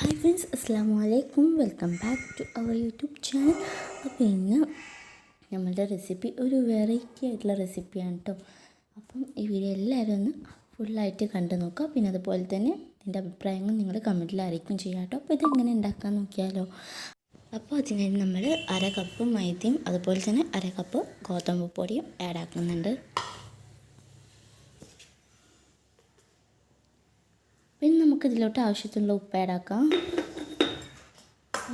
Hi friends അസ്സാം വലൈക്കും welcome back to our YouTube channel. അപ്പോൾ ഇന്ന് നമ്മളുടെ റെസിപ്പി ഒരു വെറൈറ്റി ആയിട്ടുള്ള റെസിപ്പിയാണ് കേട്ടോ. അപ്പം ഈ വീഡിയോ എല്ലാവരും ഒന്ന് ഫുള്ളായിട്ട് കണ്ടു നോക്കുക. പിന്നെ അതുപോലെ തന്നെ ഇതിന്റെ അഭിപ്രായങ്ങൾ നിങ്ങൾ കമന്റിൽ അറിയിക്കും ചെയ്യാം കേട്ടോ. അപ്പോൾ ഇതെങ്ങനെ ഉണ്ടാക്കാൻ നോക്കിയാലോ. അപ്പോൾ അതിനായി നമ്മൾ അര കപ്പ് മൈദയും അതുപോലെ തന്നെ അര കപ്പ് ഗോതമ്പ് പൊടിയും ആഡ് ആക്കുന്നുണ്ട്. പിന്നെ നമുക്ക് ഇതിലോട്ട് ആവശ്യത്തിനുള്ള ഉപ്പ് ആഡാക്കാം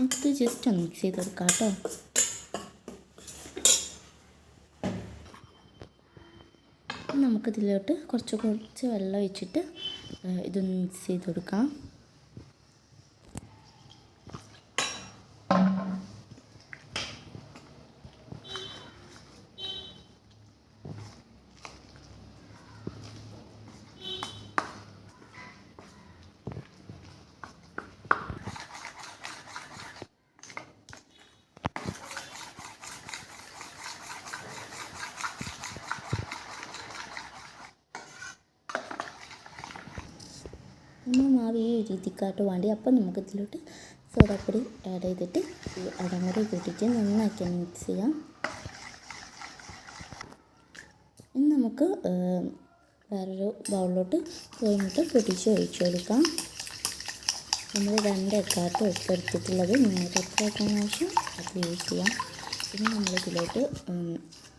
ഇത് ജസ്റ്റ് ഒന്ന് മിക്സ് ചെയ്ത് കൊടുക്കാം കേട്ടോ. നമുക്കിതിലോട്ട് കുറച്ച് കുറച്ച് വെള്ളം ഒഴിച്ചിട്ട് ഇതൊന്ന് മിക്സ് ചെയ്ത് കൊടുക്കാം. നമ്മൾ മാവ് ഈ രീതിക്കാട്ട് വേണ്ടി അപ്പം നമുക്ക് ഇതിലോട്ട് സോഡാപ്പൊടി ആഡ് ചെയ്തിട്ട് ഈ അടം കൂടി കൂട്ടിയിട്ട് നന്നാക്കി മിക്സ് ചെയ്യാം. ഇനി നമുക്ക് വേറൊരു ബൗളിലോട്ട് കോഴിമുട്ട പൊടിച്ച് ഒഴിച്ചു കൊടുക്കാം. നമ്മൾ രണ്ട് എക്കാട്ട് ഒപ്പെടുത്തിട്ടുള്ളത് നിങ്ങൾക്ക് എത്ര ആവശ്യം അത് യൂസ് ചെയ്യാം. പിന്നെ നമ്മളിതിലോട്ട്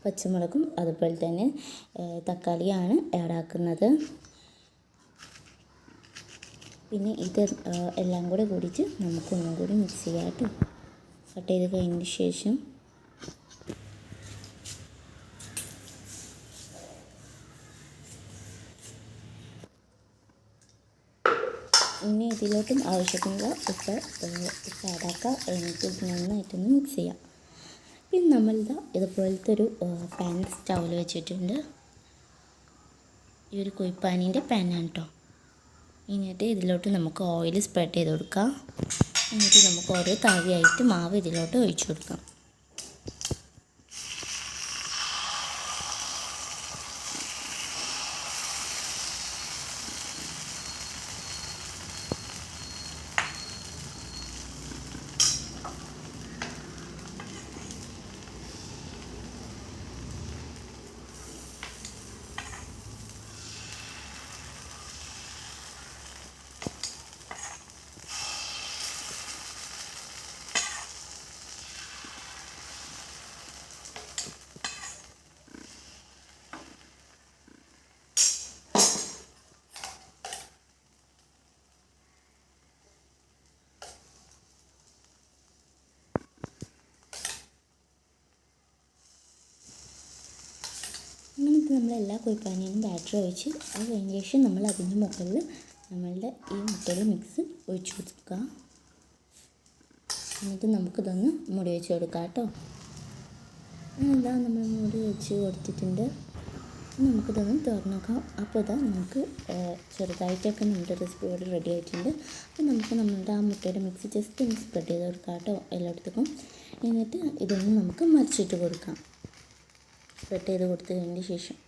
പച്ചമുളകും അതുപോലെ തന്നെ തക്കാളിയാണ് ആഡ് ആക്കുന്നത്. പിന്നെ ഇത് എല്ലാം കൂടെ കൂടിച്ച് നമുക്ക് ഒന്നും കൂടി മിക്സ് ചെയ്യാം കേട്ടോ കട്ട് ചെയ്ത് കഴിഞ്ഞതിന് ശേഷം ഇനി ഇതിലോട്ടും ആവശ്യത്തിനുള്ള ഉപ്പ് ഉപ്പ് ആടാക്കുക എന്നിട്ട് നന്നായിട്ടൊന്ന് മിക്സ് ചെയ്യാം. പിന്നെ നമ്മളിതാ ഇതുപോലത്തെ ഒരു പാൻ സ്റ്റൗവിൽ വെച്ചിട്ടുണ്ട്. ഈ ഒരു കുഴിപ്പാനീന്റെ പാനാണ് കേട്ടോ എന്നിട്ട് ഇതിലോട്ട് നമുക്ക് ഓയിൽ സ്പ്രെഡ് ചെയ്ത് കൊടുക്കാം. എന്നിട്ട് നമുക്ക് ഓരോ താവിയായിട്ട് മാവ് ഇതിലോട്ട് ഒഴിച്ചു കൊടുക്കാം. അങ്ങനത്തെ നമ്മൾ എല്ലാ കുഴിപ്പാനിയും ബാറ്റർ ഒഴിച്ച് അത് കഴിഞ്ഞ ശേഷം നമ്മൾ അതിന്റെ മുകളിൽ നമ്മളുടെ ഈ മുട്ടയുടെ മിക്സ് ഒഴിച്ചു കൊടുക്കുക. എന്നിട്ട് നമുക്കിതൊന്ന് മുടി വെച്ച് കൊടുക്കാം കേട്ടോ. എന്താ നമ്മൾ മുടി വെച്ച് കൊടുത്തിട്ടുണ്ട്. നമുക്കിതൊന്ന് തുറന്നു നോക്കാം. അപ്പോൾ ഇതാ നമുക്ക് ചെറുതായിട്ടൊക്കെ നമ്മുടെ റെസിപ്പി ഇവിടെ റെഡി ആയിട്ടുണ്ട്. അപ്പോൾ നമുക്ക് നമ്മളുടെ ആ മുട്ടയുടെ മിക്സ് ജസ്റ്റ് ഒന്ന് സ്പ്രെഡ് ചെയ്ത് കൊടുക്കാം കേട്ടോ എല്ലായിടത്തേക്കും. എന്നിട്ട് ഇതൊന്ന് നമുക്ക് മറിച്ചിട്ട് കൊടുക്കാം. സ്പ്രെഡ് ചെയ്ത് കൊടുത്തതിന് ശേഷം.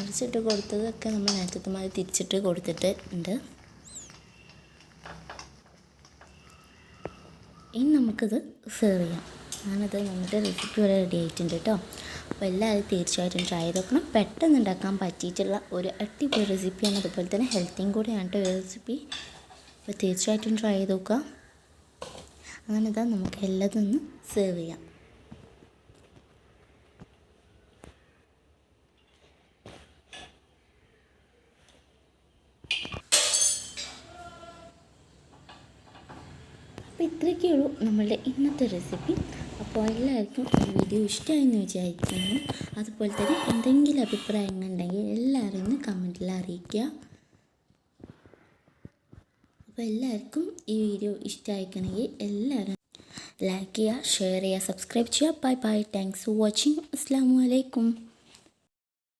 മറിച്ചിട്ട് കൊടുത്തതൊക്കെ നമ്മൾ നേരത്തെ മാതിരി തിരിച്ചിട്ട് കൊടുത്തിട്ട് ഉണ്ട് ഇനി നമുക്കിത് സെർവ് ചെയ്യാം. ഞാനത് നമ്മുടെ റെസിപ്പി വരെ റെഡി ആയിട്ടുണ്ട് കേട്ടോ അപ്പോൾ എല്ലാവരും തീർച്ചയായിട്ടും ട്രൈ ചെയ്ത് നോക്കണം. പെട്ടെന്ന് ഉണ്ടാക്കാൻ പറ്റിയിട്ടുള്ള ഒരു അടിപൊളി റെസിപ്പിയാണ് അതുപോലെ തന്നെ ഹെൽത്തിയും കൂടെയാണ് കേട്ടോ ഈ റെസിപ്പി അപ്പോൾ തീർച്ചയായിട്ടും ട്രൈ ചെയ്ത് നോക്കുക. അങ്ങനെ ഇതാ നമുക്ക് എല്ലാതൊന്ന് സെർവ് ചെയ്യാം. ഇത്രയൊക്കെ ഉള്ളൂ നമ്മളുടെ ഇന്നത്തെ റെസിപ്പി. അപ്പോൾ എല്ലാവർക്കും ഈ വീഡിയോ ഇഷ്ടമായെന്ന് വിചാരിക്കുന്നു. അതുപോലെ തന്നെ എന്തെങ്കിലും അഭിപ്രായങ്ങൾ ഉണ്ടെങ്കിൽ എല്ലാവരും ഒന്ന് കമന്റിൽ അറിയിക്കുക. അപ്പോൾ എല്ലാവർക്കും ഈ വീഡിയോ ഇഷ്ടമായിക്കണമെങ്കിൽ എല്ലാവരും ലൈക്ക് ചെയ്യുക ഷെയർ ചെയ്യുക സബ്സ്ക്രൈബ് ചെയ്യുക. Bye bye thanks for watching അസ്സാം വലൈക്കും